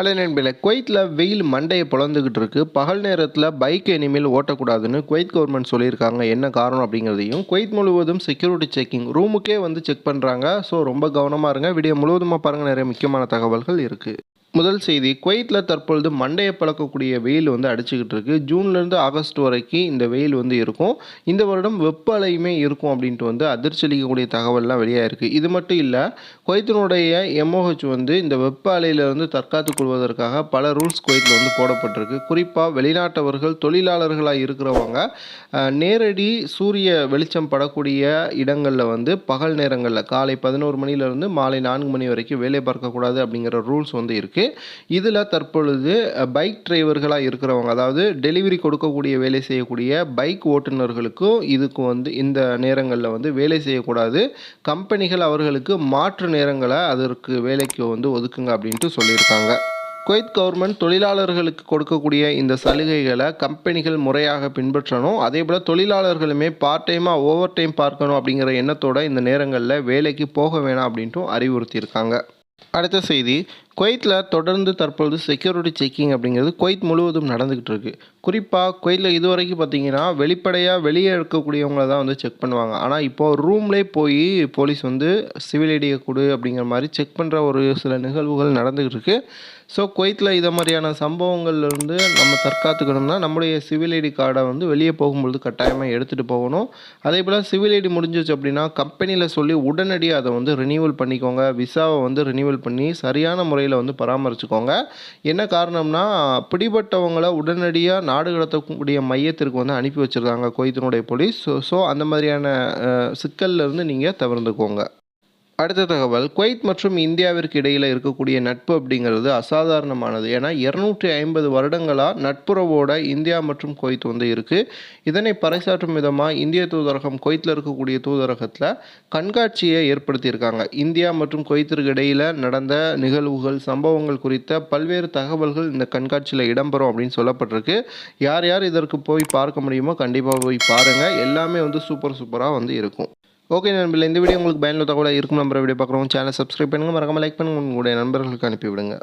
Hello நண்பர்களே குவைத்தில் வெயில் மண்டையை பிளந்துக்கிட்டு இருக்கு. பகல் நேரத்தில் பைக் இனிமேல் ஓட்டக்கூடாதுன்னு குவைத் கவர்மெண்ட் சொல்லியிருக்காங்க. என்ன காரணம் அப்படிங்கிறதையும் குவைத் முழுவதும் செக்யூரிட்டி செக்கிங் ரூமுக்கே வந்து செக் பண்ணுறாங்க ஸோ ரொம்ப கவனமாக இருங்க. வீடியோ முழுவதுமாக பாருங்கள் நிறைய முக்கியமான தகவல்கள் இருக்குது முதல் செய்தி குவைத்தில் தற்பொழுது மண்டையை பழக்கக்கூடிய வெயில் வந்து அடிச்சுக்கிட்டு இருக்கு. ஜூன்லேருந்து ஆகஸ்ட் வரைக்கும் இந்த வெயில் வந்து இருக்கும். இந்த வருடம் வெப்ப அலையுமே இருக்கும் அப்படின்ட்டு வந்து அதிர்ச்சி அளிக்கக்கூடிய தகவல்லாம் வெளியாயிருக்கு. இது மட்டும் இல்லை குவைத்தினுடைய எம்ஓஹெச் வந்து இந்த வெப்ப அலையிலிருந்து தற்காத்துக் கொள்வதற்காக பல ரூல்ஸ் குவைத்தில் வந்து போடப்பட்டிருக்கு. குறிப்பாக வெளிநாட்டவர்கள் தொழிலாளர்களாக இருக்கிறவங்க நேரடி சூரிய வெளிச்சம் படக்கூடிய இடங்களில் வந்து பகல் நேரங்களில் காலை பதினோரு மணிலேருந்து மாலை நான்கு மணி வரைக்கும் வேலை பார்க்கக்கூடாது அப்படிங்கிற ரூல்ஸ் வந்து இருக்குது இதில் தற்பொழுது பைக் டிரைவர்களாக இருக்கிறவங்க அதாவது டெலிவரி கொடுக்கக்கூடிய வேலை செய்யக்கூடிய பைக் ஓட்டுநர்களுக்கும் இதுக்கு வந்து இந்த நேரங்களில் வந்து வேலை செய்யக்கூடாது. கம்பெனிகள் அவர்களுக்கு மாற்று நேரங்களை அதற்கு வேலைக்கு வந்து ஒதுக்குங்க அப்படின்ட்டு சொல்லியிருக்காங்க. குவைத் கவர்மெண்ட் தொழிலாளர்களுக்கு கொடுக்கக்கூடிய இந்த சலுகைகளை கம்பெனிகள் முறையாக பின்பற்றணும். அதே போல் தொழிலாளர்களுமே பார்ட் டைமாக ஓவர் டைம் பார்க்கணும் அப்படிங்கிற எண்ணத்தோட இந்த நேரங்களில் வேலைக்கு போக வேணாம் அப்படின்ட்டும் அறிவுறுத்தியிருக்காங்க. அடுத்த செய்தி குவைத்தில் தொடர்ந்து தற்பொழுது செக்யூரிட்டி செக்கிங் அப்படிங்கிறது குவைத் முழுவதும் நடந்துக்கிட்டு இருக்கு. குறிப்பாக குவைத்தில் இது வரைக்கும் பார்த்தீங்கன்னா வெளிப்படையாக வெளியே இருக்கக்கூடியவங்கள தான் வந்து செக் பண்ணுவாங்க. ஆனால் இப்போது ரூம்லே போய் போலீஸ் வந்து சிவில் ஐடியை கொடு அப்படிங்கிற மாதிரி செக் பண்ணுற ஒரு சில நிகழ்வுகள் நடந்துக்கிட்டு இருக்குது ஸோ குவைத்தில் இதை மாதிரியான சம்பவங்கள்லேருந்து நம்ம தற்காத்துக்கணும்னா நம்முடைய சிவில் ஐடி கார்டை வந்து வெளியே போகும்பொழுது கட்டாயமாக எடுத்துகிட்டு போகணும். அதே போல் சிவில் ஐடி முடிஞ்சிச்சு அப்படின்னா கம்பெனியில் சொல்லி உடனடியாக அதை வந்து ரினியூவல் பண்ணிக்கோங்க. விசாவை வந்து ரினியூவல் பண்ணி சரியான முறை முறையில் வந்து பராமரிச்சுக்கோங்க. என்ன காரணம்னா பிடிபட்டவங்களை உடனடியாக நாடு கடத்தக்கூடிய மையத்திற்கு வந்து அனுப்பி வச்சுருக்காங்க குவைத்தினுடைய போலீஸ். ஸோ ஸோ அந்த மாதிரியான சிக்கல்லேருந்து சிக்கல்ல இருந்து நீங்கள் தவிர்த்துக்கோங்க. அடுத்த தகவல் குவைத் மற்றும் இந்தியாவிற்கு இடையில் இருக்கக்கூடிய நட்பு அப்படிங்கிறது அசாதாரணமானது. ஏன்னா இரநூற்றி ஐம்பது வருடங்களாக நட்புறவோட இந்தியா மற்றும் குவைத் வந்து இருக்குது இதனை பறைசாற்றும் விதமாக இந்திய தூதரகம் குவைத்தில் இருக்கக்கூடிய தூதரகத்தில் கண்காட்சியை ஏற்படுத்தியிருக்காங்க. இந்தியா மற்றும் குவைத்திற்கு இடையில் நடந்த நிகழ்வுகள் சம்பவங்கள் குறித்த பல்வேறு தகவல்கள் இந்த கண்காட்சியில் இடம்பெறும் அப்படின்னு சொல்லப்பட்டிருக்கு. யார் யார் இதற்கு போய் பார்க்க முடியுமோ கண்டிப்பாக போய் பாருங்கள் எல்லாமே வந்து சூப்பர் சூப்பராக வந்து இருக்கும். ஓகே நண்பர்களே இந்த வீடியோ உங்களுக்கு பயனுள்ள தகவலாக இருக்கும் நம்புற வீடியோ பார்க்குறோம் சேனல் சப்ஸ்கிரைப் பண்ணுங்கள் மறக்காமல் லைக் பண்ணுங்கள் உங்களுடைய நண்பர்களுக்கு அனுப்பிவிடுங்க.